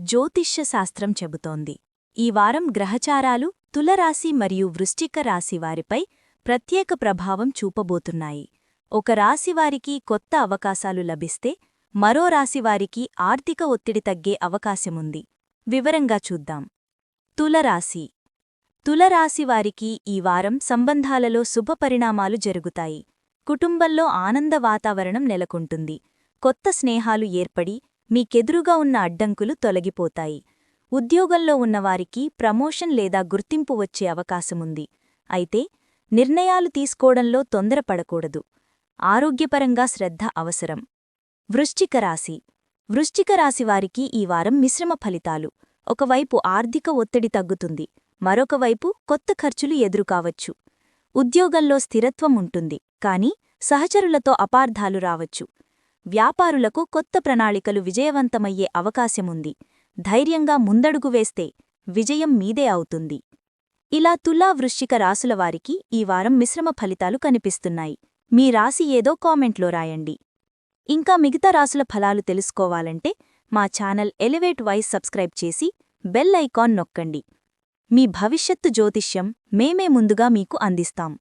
జ్యోతిష్య శాస్త్రం చెబుతోంది. ఈ వారం గ్రహచారాలు తులరాశి మరియు వృశ్చిక రాశివారిపై ప్రత్యేక ప్రభావం చూపబోతున్నాయి. ఒక రాశివారికి కొత్త అవకాశాలు లభిస్తే మరో రాశివారికి ఆర్థిక ఒత్తిడి తగ్గే అవకాశముంది. వివరంగా చూద్దాం. తులరాశి. తులరాశివారికి ఈ వారం సంబంధాలలో శుభపరిణామాలు జరుగుతాయి. కుటుంబంలో ఆనంద వాతావరణం నెలకొంటుంది. కొత్త స్నేహాలు ఏర్పడి మీకెదురుగా ఉన్న అడ్డంకులు తొలగిపోతాయి. ఉద్యోగంలో ఉన్నవారికి ప్రమోషన్ లేదా గుర్తింపు వచ్చే అవకాశముంది. అయితే నిర్ణయాలు తీసుకోవడంలో తొందరపడకూడదు. ఆరోగ్యపరంగా శ్రద్ధ అవసరం. వృశ్చిక రాశి. వృశ్చిక రాశివారికి ఈ వారం మిశ్రమ ఫలితాలు. ఒకవైపు ఆర్థిక ఒత్తిడి తగ్గుతుంది. మరొకవైపు కొత్త ఖర్చులు ఎదురుకావచ్చు. ఉద్యోగంలో స్థిరత్వం ఉంటుంది. కాని సహచరులతో అపార్థాలు రావచ్చు. వ్యాపారులకు కొత్త ప్రణాళికలు విజయవంతమయ్యే అవకాశముంది. ధైర్యంగా ముందడుగు వేస్తే విజయం మీదే అవుతుంది. ఇలా తులా వృశ్చిక రాసులవారికి ఈ వారం మిశ్రమ ఫలితాలు కనిపిస్తున్నాయి. మీ రాశి ఏదో కామెంట్లో రాయండి. ఇంకా మిగతా రాసుల ఫలాలు తెలుసుకోవాలంటే మా ఛానల్ ఎలివేట్ వైస్ సబ్స్క్రైబ్ చేసి బెల్ ఐకాన్ నొక్కండి. మీ భవిష్యత్తు జ్యోతిష్యం మేమే ముందుగా మీకు అందిస్తాం.